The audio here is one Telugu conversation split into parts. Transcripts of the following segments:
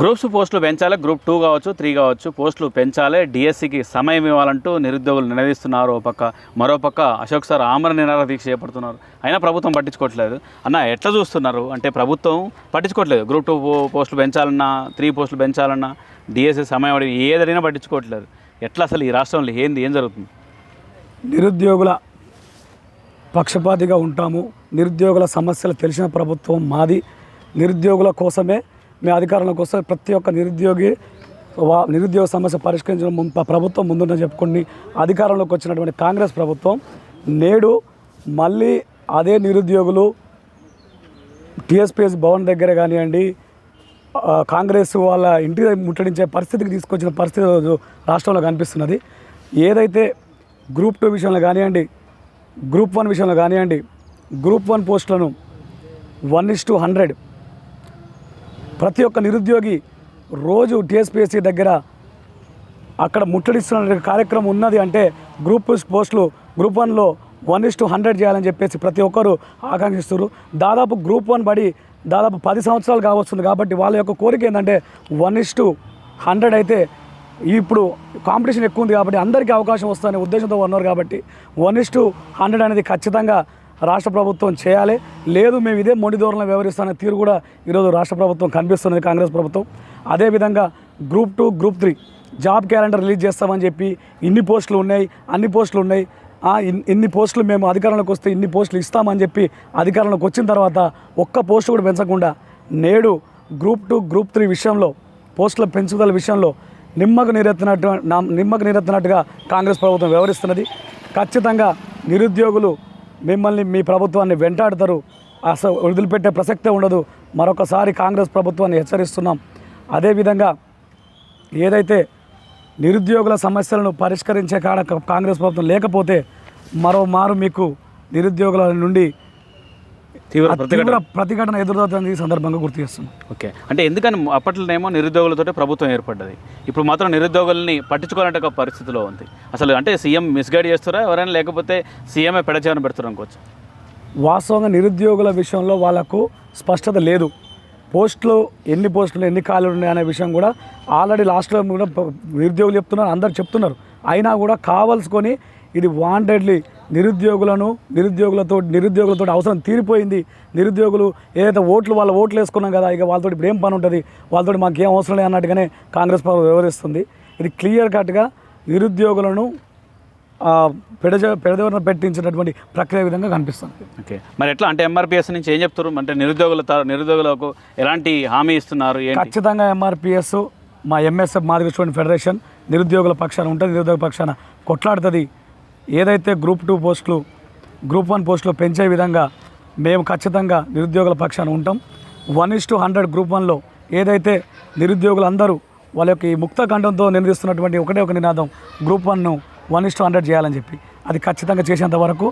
గ్రూప్స్ పోస్టులు పెంచాలి గ్రూప్ టూ కావచ్చు త్రీ కావచ్చు పోస్టులు పెంచాలి. డిఎస్సికి సమయం ఇవ్వాలంటూ నిరుద్యోగులు నిలదీస్తున్నారు ఓ పక్క మరో పక్క అశోక్ సార్ ఆమర నిరాహార దీక్ష చేపడుతున్నారు. అయినా ప్రభుత్వం పట్టించుకోవట్లేదు. అన్న ఎట్లా చూస్తున్నారు? అంటే ప్రభుత్వం పట్టించుకోవట్లేదు. గ్రూప్ టూ పోస్టులు పెంచాలన్నా త్రీ పోస్టులు పెంచాలన్నా డిఎస్సి సమయం అడిగి ఏదైనా పట్టించుకోవట్లేదు. ఎట్లా అసలు ఈ రాష్ట్రంలో ఏంది ఏం జరుగుతుంది? నిరుద్యోగుల పక్షపాతిగా ఉంటాము. నిరుద్యోగుల సమస్యలు తెలిసిన ప్రభుత్వం మాది. నిరుద్యోగుల కోసమే మేము అధికారంలోకి కోసం ప్రతి ఒక్క నిరుద్యోగి వా నిరుద్యోగ సమస్య పరిష్కరించడం ప్రభుత్వం ముందుందని చెప్పుకొని అధికారంలోకి వచ్చినటువంటి కాంగ్రెస్ ప్రభుత్వం నేడు మళ్ళీ అదే నిరుద్యోగులు టీఎస్పీఎస్ భవన్ దగ్గర కానివ్వండి కాంగ్రెస్ వాళ్ళ ఇంటి ముట్టడించే పరిస్థితికి తీసుకొచ్చిన పరిస్థితి రాష్ట్రంలో కనిపిస్తున్నది. ఏదైతే గ్రూప్ టూ విషయంలో కానివ్వండి గ్రూప్ వన్ విషయంలో కానివ్వండి గ్రూప్ వన్ పోస్టులను వన్ ఇస్ టు హండ్రెడ్ ప్రతి ఒక్క నిరుద్యోగి రోజు టీఎస్పీఎస్సీ దగ్గర అక్కడ ముట్టడిస్తున్న కార్యక్రమం ఉన్నది అంటే గ్రూప్ పోస్టులు గ్రూప్ వన్లో వన్ ఇస్ టు హండ్రెడ్ చేయాలని చెప్పేసి ప్రతి ఒక్కరు ఆకాంక్షిస్తారు దాదాపు గ్రూప్ వన్ బడి దాదాపు పది సంవత్సరాలు కావస్తుంది కాబట్టి వాళ్ళ యొక్క కోరిక ఏంటంటే వన్ ఇస్ టు హండ్రెడ్ అయితే ఇప్పుడు కాంపిటీషన్ ఎక్కువ ఉంది కాబట్టి అందరికీ అవకాశం వస్తుందనే ఉద్దేశంతో ఉన్నారు కాబట్టి వన్ ఇస్ టు హండ్రెడ్ అనేది ఖచ్చితంగా రాష్ట్ర ప్రభుత్వం చేయాలి. లేదు మేము ఇదే మొండి ధోరణిలో వ్యవహరిస్తున్న తీరు కూడా ఈరోజు రాష్ట్ర ప్రభుత్వం కనిపిస్తున్నది కాంగ్రెస్ ప్రభుత్వం. అదేవిధంగా group two group three job calendar release చేస్తామని చెప్పి ఇన్ని పోస్టులు ఉన్నాయి అన్ని పోస్టులు ఉన్నాయి. ఇన్ని పోస్టులు మేము అధికారంలోకి వస్తే ఇన్ని పోస్టులు ఇస్తామని చెప్పి అధికారంలోకి వచ్చిన తర్వాత ఒక్క పోస్టు కూడా పెంచకుండా నేడు గ్రూప్ టూ గ్రూప్ త్రీ విషయంలో పోస్టుల పెంచుదల విషయంలో నిమ్మకు నీరెత్తినట్టు నిమ్మకు నీరెత్తినట్టుగా కాంగ్రెస్ ప్రభుత్వం వ్యవహరిస్తున్నది. ఖచ్చితంగా నిరుద్యోగులు మిమ్మల్ని మీ ప్రభుత్వాన్ని వెంటాడతారు. అసలు వదిలిపెట్టే ప్రసక్తే ఉండదు. మరొకసారి కాంగ్రెస్ ప్రభుత్వాన్ని హెచ్చరిస్తున్నాం. అదేవిధంగా ఏదైతే నిరుద్యోగుల సమస్యలను పరిష్కరించే కాడ కాంగ్రెస్ ప్రభుత్వం లేకపోతే మరో మారు మీకు నిరుద్యోగుల నుండి తీవ్ర తీవ్ర ప్రతిఘటన. ప్రతిఘటన ఎదురవుతుంది ఈ సందర్భంగా గుర్తు చేస్తున్నాం ఓకే. అంటే ఎందుకని అప్పట్లోనేమో నిరుద్యోగులతోటే ప్రభుత్వం ఏర్పడ్డది. ఇప్పుడు మాత్రం నిరుద్యోగుల్ని పట్టించుకోవాలంటే ఒక పరిస్థితిలో ఉంది. అసలు అంటే సీఎం మిస్గైడ్ చేస్తారా ఎవరైనా లేకపోతే సీఎంఏ పెడచేవని పెడుతున్నారు అనుకోవచ్చు. వాస్తవంగా నిరుద్యోగుల విషయంలో వాళ్ళకు స్పష్టత లేదు. పోస్టులు ఎన్ని పోస్టులు ఎన్ని ఖాళీలు ఉన్నాయి అనే విషయం కూడా ఆల్రెడీ లాస్ట్లో కూడా నిరుద్యోగులు చెప్తున్నారు అందరు చెప్తున్నారు. అయినా కూడా కావాల్సుకొని ఇది వాంటెడ్లీ నిరుద్యోగులను నిరుద్యోగులతో నిరుద్యోగులతో అవసరం తీరిపోయింది. నిరుద్యోగులు ఏదైతే ఓట్లు వాళ్ళ ఓట్లు వేసుకున్నాం కదా ఇక వాళ్ళతో ఇప్పుడు ఏం పని ఉంటుంది? వాళ్ళతో మాకు ఏం అవసరం లేదు అన్నట్టుగానే కాంగ్రెస్ ప్రభుత్వం వ్యవహరిస్తుంది. ఇది క్లియర్ కట్గా నిరుద్యోగులను పెడజ పెడదవరణ పెట్టించినటువంటి ప్రక్రియ విధంగా కనిపిస్తుంది. ఓకే. మరి ఎట్లా? అంటే ఎంఆర్పిఎస్ నుంచి ఏం చెప్తారు అంటే నిరుద్యోగుల నిరుద్యోగులకు ఎలాంటి హామీ ఇస్తున్నారు? ఖచ్చితంగా ఎంఆర్పిఎస్ మా ఎంఎస్ఎఫ్ మాదిగ స్టూడెంట్ ఫెడరేషన్ నిరుద్యోగుల పక్షాన ఉంటుంది నిరుద్యోగ పక్షాన కొట్లాడుతుంది. ఏదైతే గ్రూప్ టూ పోస్టులు గ్రూప్ వన్ పోస్టులు పెంచే విధంగా మేము ఖచ్చితంగా నిరుద్యోగుల పక్షాన ఉంటాం. One is to hundred group వన్లో ఏదైతే నిరుద్యోగులందరూ వాళ్ళ యొక్క ఈ ముక్త ఖండంతో నిలదీస్తున్నటువంటి ఒకటే ఒక నినాదం గ్రూప్ వన్ను వన్ ఇస్ టు హండ్రెడ్ చేయాలని చెప్పి. అది ఖచ్చితంగా చేసేంత వరకు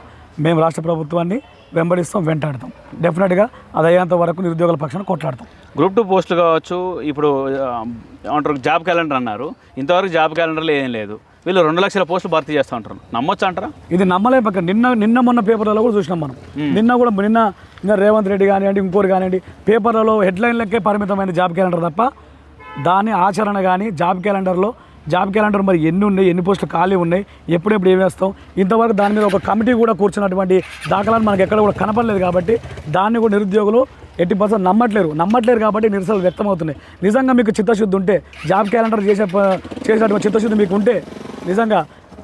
మేము రాష్ట్ర ప్రభుత్వాన్ని వెంబడిస్తాం వెంటాడతాం. డెఫినెట్గా అది అయ్యేంత వరకు నిరుద్యోగుల పక్షాన కొట్లాడతాం. గ్రూప్ టూ పోస్టులు కావచ్చు ఇప్పుడు అంటారు జాబ్ క్యాలెండర్ అన్నారు. ఇంతవరకు జాబ్ క్యాలెండర్లో ఏం లేదు. వీళ్ళు రెండు లక్షల పోస్టులు భర్తీ చేస్తూ ఉంటారు. నమ్మొచ్చు అంటారా? ఇది నమ్మలేం పక్క. నిన్న నిన్న మొన్న పేపర్లలో కూడా చూసినాం మనం. నిన్న కూడా నిన్న నిన్న రేవంత్ రెడ్డి కానివ్వండి ఇంకోటి కానివ్వండి పేపర్లలో హెడ్లైన్లకే పరిమితమైన జాబ్ క్యాలెండర్ తప్ప దాని ఆచరణ కానీ జాబ్ క్యాలెండర్లో జాబ్ క్యాలెండర్ మరి ఎన్ని ఉన్నాయి ఎన్ని పోస్టులు ఖాళీ ఉన్నాయి ఎప్పుడెప్పుడు ఏం వేస్తాం ఇంతవరకు దాని మీద ఒక కమిటీ కూడా కూర్చున్నటువంటి దాఖలాలు మనకి ఎక్కడ కూడా కనపడలేదు కాబట్టి దాన్ని కూడా నిరుద్యోగులు ఎట్టి పర్సెంట్ నమ్మట్లేరు. నమ్మట్లేరు కాబట్టి నిరసనలు వ్యక్తమవుతున్నాయి. నిజంగా మీకు చిత్తశుద్ధి ఉంటే జాబ్ క్యాలెండర్ చేసే చేసేటువంటి చిత్తశుద్ధి మీకు ఉంటే నిజంగా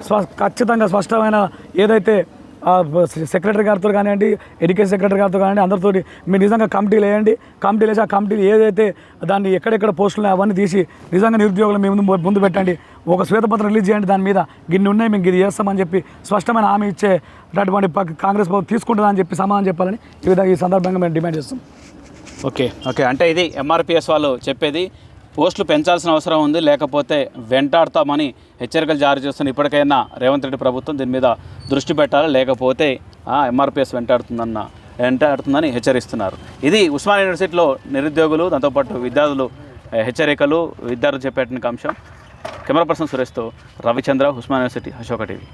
స్వ ఖచ్చితంగా స్పష్టమైన ఏదైతే సెక్రటరీ గారితో కానివ్వండి ఎడ్యుకేషన్ సెక్రటరీ గారితో కానివ్వండి అందరితో మీరు నిజంగా కమిటీలు వేయండి. కమిటీలు వేసి ఆ కమిటీలు ఏదైతే దాన్ని ఎక్కడెక్కడ పోస్టులు అవన్నీ తీసి నిజంగా నిరుద్యోగులు మీ ముందు ముందు పెట్టండి. ఒక శ్వేతపత్రం రిలీజ్ చేయండి దాని మీద. గిన్ని ఉన్నాయి మేము ఇది చేస్తామని చెప్పి స్పష్టమైన హామీ ఇచ్చే అటువంటి కాంగ్రెస్ ప్రభుత్వం తీసుకుంటుందని చెప్పి సమాధానం చెప్పాలని ఈ విధంగా ఈ సందర్భంగా మేము డిమాండ్ చేస్తాం ఓకే ఓకే. అంటే ఇది ఎంఆర్పిఎస్ వాళ్ళు చెప్పేది పోస్టులు పెంచాల్సిన అవసరం ఉంది లేకపోతే వెంటాడతామని హెచ్చరికలు జారీ చేస్తున్న ఇప్పటికైనా రేవంత్ రెడ్డి ప్రభుత్వం దీని మీద దృష్టి పెట్టాలి లేకపోతే ఎంఆర్పిఎస్ వెంటాడుతుందన్న వెంటాడుతుందని హెచ్చరిస్తున్నారు. ఇది ఉస్మాన్ యూనివర్సిటీలో నిరుద్యోగులు దాంతోపాటు విద్యార్థులు హెచ్చరికలు విద్యార్థులు చెప్పేట అంశం. కెమెరా పర్సన్ సురేష్తో రవిచంద్ర ఉస్మాన్ యూనివర్సిటీ అశోక టీవీ.